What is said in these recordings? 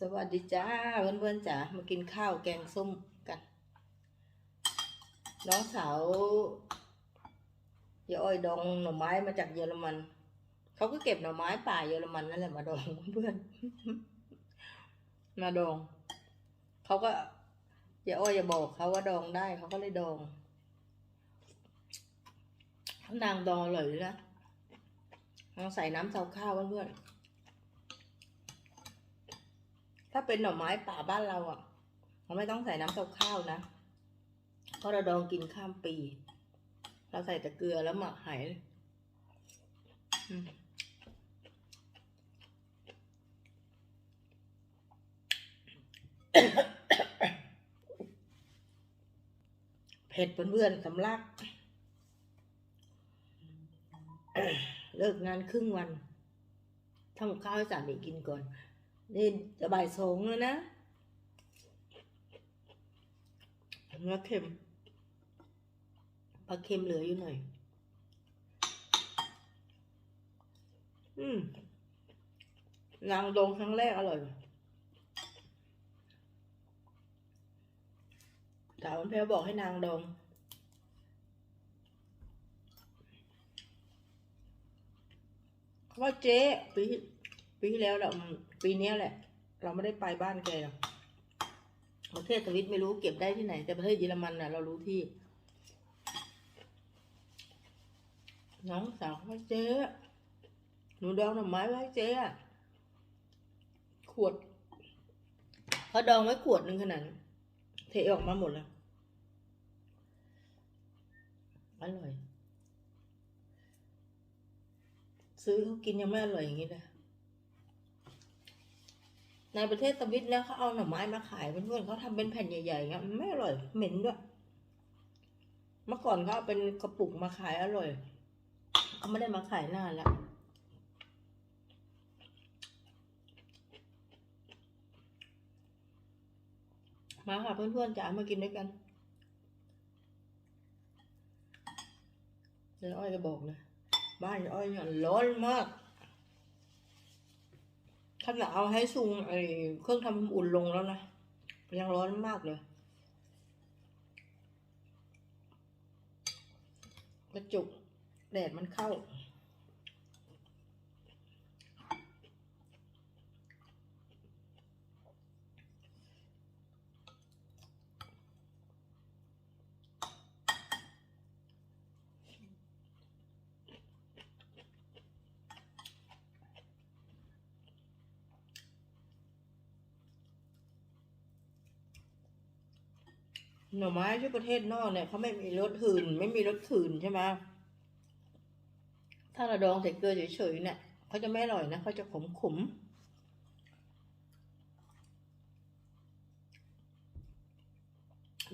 สวัสดีจ้าเพื่อนๆจ๋ามากินข้าวแกงส้มกัน น้องสาวยายอ้อยดองหน่อไม้มาจากเยอรมันเขาก็เก็บหน่อไม้ป่าเยอรมันนั่นแหละมาดองเพื่อนมาดองเขาก็ยายอ้อยอย่าบอกเขาว่าดองได้เขาก็เลยดองนางดองอร่อยเลยนะลองใส่น้ำเตาข้าวเพื่อนๆ ถ้าเป็นหน่อไม้ป่าบ้านเราอะเราไม่ต้องใส่น้ำต้าข้าวนะ เพราะเราดองกินข้ามปี เราใส่แต่เกลือแล้วหมักไหายเผ็ดเพื่อนๆสำลัก เลิกงานครึ่งวันทำข้าวให้สามีกินก่อน นี่จะบ่ายสองแล้วนะเนื้อเค็มปลาเค็มเหลืออยู่หน่อย อืมนางดงครั้งแรกอร่อยสาวมันแพ้วบอกให้นางดองเขาว่าเจ๊ปีปีที่แล้วแหละอืม ปีเนี้ยแหละ เราไม่ได้ไปบ้านแกหรอกประเทศสวิตไม่รู้เก็บได้ที่ไหน แต่ประเทศเยอรมันน่ะ เรารู้ที่ น้องสาวเขาว่าเจ๊หนูดองหน่อไม้ไว้เจ๊ขวดเขาดองไว้ขวดหนึ่งขนาดเทออกมาหมดแล้วอร่อย ซื้อเขากินยังไม่อร่อยอย่างนี้เลย ในประเทศสวิตแล้วเขาเอาหน่อไม้มาขายเพื่อนๆเขาทำเป็นแผ่นใหญ่ๆเงี้ยไม่อร่อยเหม็นด้วย เมื่อก่อนเขาเอาเป็นกระปุกมาขายอร่อยเขาไม่ได้มาขายนานแล้วมาค่ะเพื่อนๆจ๋ามากินด้วยกันเดี๋ยวอ้อยจะบอกเลยบ้านอ้อยเนี่ยร้อนมาก ถ้าจะเอาให้ซุงไอเครื่องทำอุ่นลงแล้วนะ ยังร้อนมากเลยกระจุกแดดมันเข้า หน่อไม้ที่ประเทศนอกเนี่ยเขาไม่มีรสหืนไม่มีรสขืนใช่ไหมถ้าเราดองใส่เกลือเฉยๆเนี่ยเขาจะไม่อร่อยนะเขาจะขมขมๆ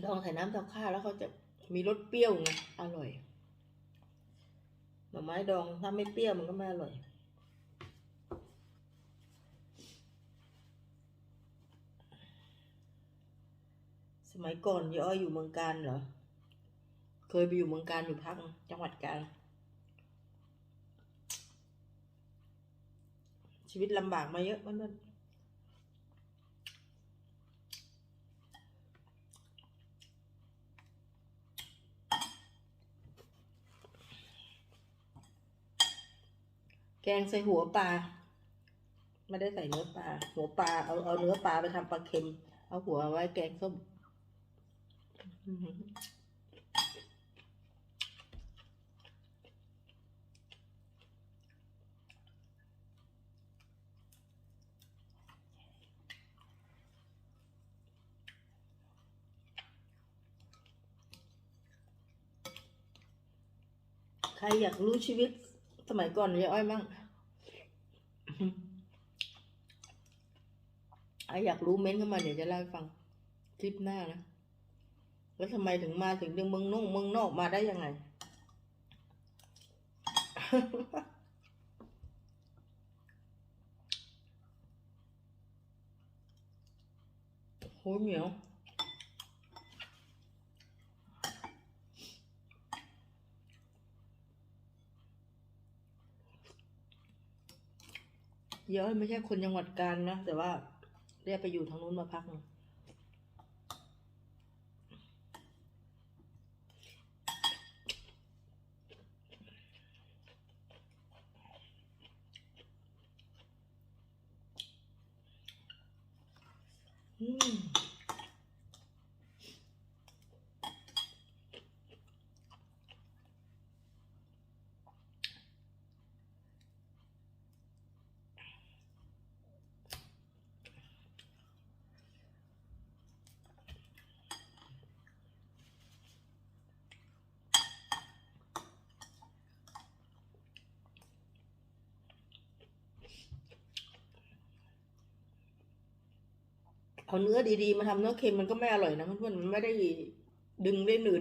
ดองใส่น้ำเต้าข้าวแล้วเขาจะมีรสเปรี้ยวไงอร่อยหน่อไม้ดองถ้าไม่เปรี้ยวมันก็ไม่อร่อย สมัยก่อนยายอ้อยอยู่เมืองการเหรอ เคยไปอยู่เมืองการอยู่พักจังหวัดกาญชีวิตลำบากมาเยอะเพื่อนแกงใส่หัวปลา ไม่ได้ใส่เนื้อปลา หัวปลา เอาเอาเนื้อปลาไปทำปลาเค็ม เอาหัวไว้แกงส้ม ใครอยากรู้ชีวิตสมัยก่อนยายอ้อยมั่งใครอยากรู้เม้นต์เข้ามาเดี๋ยวจะเล่าให้ฟังคลิปหน้านะ แล้วทำไมถึงมาถึงดึงเมืองนอกเมืองนอกมาได้ยังไง โหเหนียวเยอะไม่ใช่คนจังหวัดกาญนะ แต่ว่าเรียกไปอยู่ทางนู้นมาพักนึง อืม เอาเนื้อดีๆ มาทำเนื้อเค็มมันก็ไม่อร่อยนะเพื่อนๆมันไม่ได้ดึงได้หนืด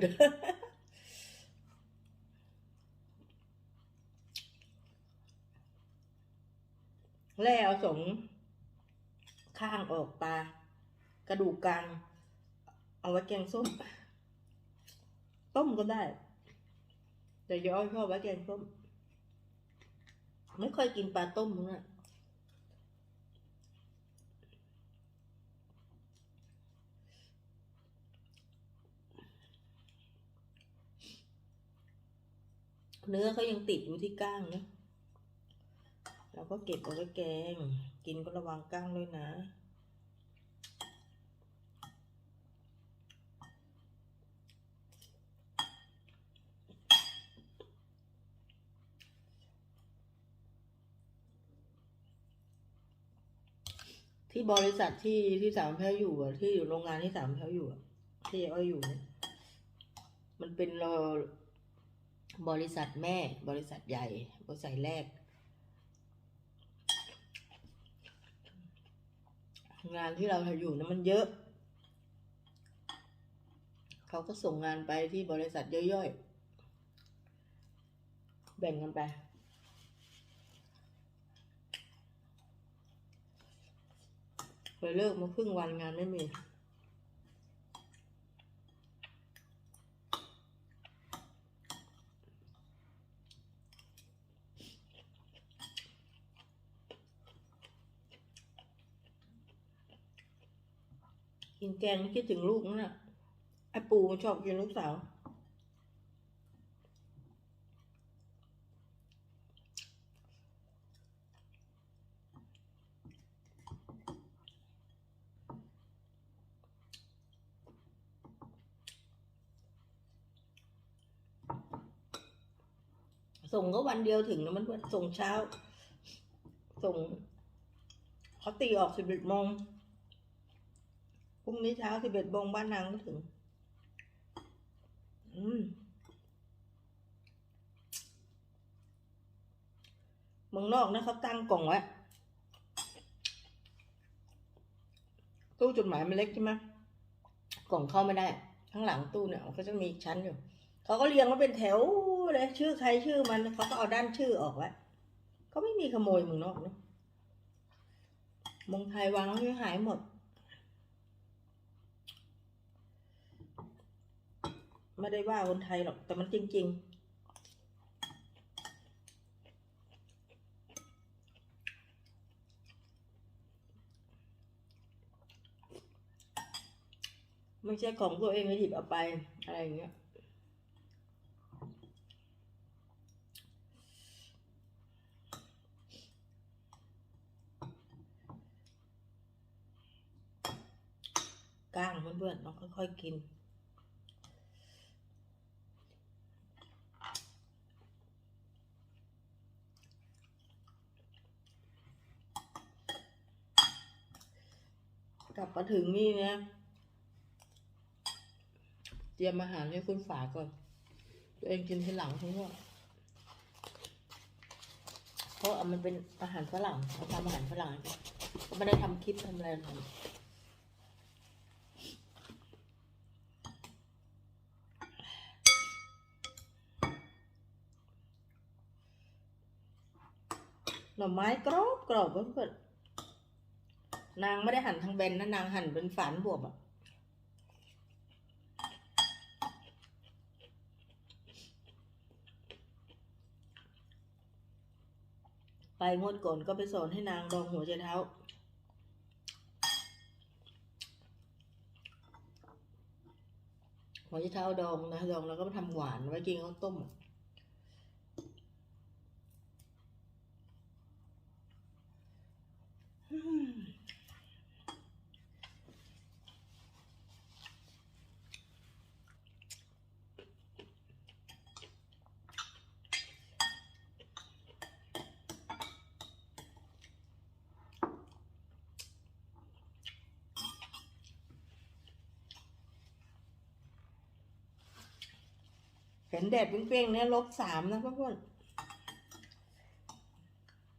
แล่เอาสองข้างออกปลากระดูกกลาง เอาไว้แกงส้ม ต้มก็ได้ แต่ย้อยชอบไว้แกงส้ม ไม่ค่อยกินปลาต้มนะ เนื้อเขายังติดอยู่ที่ก้างนะเราก็เก็บเอาไว้แกง กินก็ระวังก้างด้วยนะ ที่บริษัทที่ที่สามแพ้วอยู่อะที่อยู่โรงงานที่สามแพ้วอยู่อะที่อ้อยอยู่เนี่ยมันเป็นรอ บริษัทแม่บริษัทใหญ่ บริษัทแรก งานที่เราทำอยู่นะมันเยอะ เขาก็ส่งงานไปที่บริษัทย่อยๆ แบ่งกันไปไปเลิกมาครึ่งวันงานไม่มี กินแกงไม่คิดถึงลูกนั่นน่ะไอ้ปูมันชอบกินลูกสาว ส่งก็วันเดียวถึงนะมันส่งเช้า ส่งเขาตีออกสิบเอ็ดโมง รุ่งนี้เช้าสิบเอ็ดโมงบ้านนางก็ถึง อืมเมืองนอกนะเขาตั้งกล่องไว้ตู้จดหมายมันเล็กใช่ไหมกล่องเข้าไม่ได้ ข้างหลังตู้เนี่ยมันก็จะมีชั้นอยู่เขาก็เรียงว่าเป็นแถวเลยชื่อใครชื่อมันเขาก็เอาด้านชื่อออกไว้ก็ไม่มีขโมยเมืองนอกเนาะเมืองไทยวางแล้วหายหมด ไม่ได้ว่าคนไทยหรอก แต่มันจริง ๆไม่ใช่ของตัวเองแล้วหยิบเอาไป อะไรอย่างเงี้ย ก้างเพื่อนๆต้องค่อยๆกิน กลับมาถึงนี่นะ เตรียมอาหารให้คุณฝาก่อน ตัวเองกินทีหลังทั้งหมดเพราะมันเป็นอาหารฝรั่งเขาทำอาหารฝรั่งเขาไม่ได้ทำคลิปทำอะไรทำหน่อไม้กรอบกรอบเพื่อน นางไม่ได้หั่นทั้งเบนนะนางหั่นเป็นฝานบวบอะไปงวดก่อนก็ไปสอนให้นางดองหัวใจเท้า หัวใจเท้าดองนะดองแล้วก็มาทำหวานไว้กินข้าวต้มอืม นแดดเปรี้ยงๆเนี่ยลบสามนะเพื่อนๆ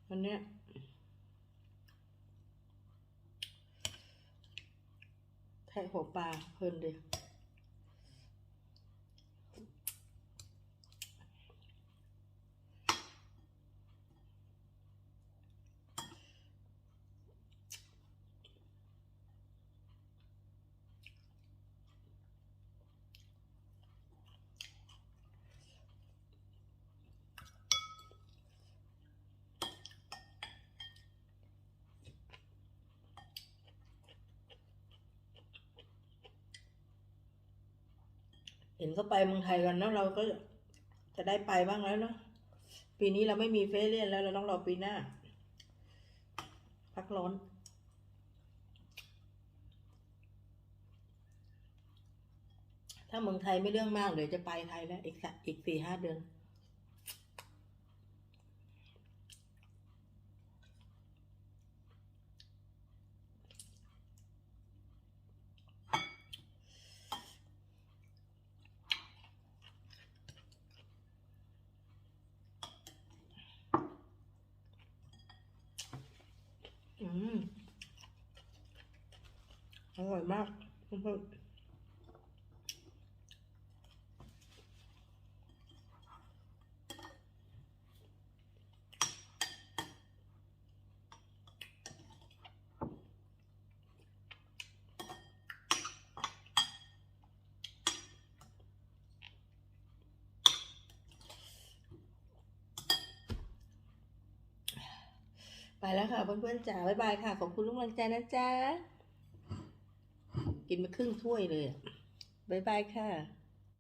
วันเนี้ยไข่หัวปลาเพลินดี เห็นเขาไปเมืองไทยกันนะเราก็จะได้ไปบ้างแล้วเนาะปีนี้เราไม่มีเฟสเลียนแล้วเราต้องรอปีหน้า พักร้อนถ้าเมืองไทยไม่เรื่องมากเดี๋ยวจะไปไทยแล้วอีกสักอีกสี่ห้าเดือน อร่อยมากเพื่อนๆ แล้วค่ะเพื่อนๆจ๋าบ๊ายบายค่ะ ขอบคุณทุกกำลังใจนะจ๊ะ กินมาครึ่งถ้วยเลยบ๊ายบายค่ะ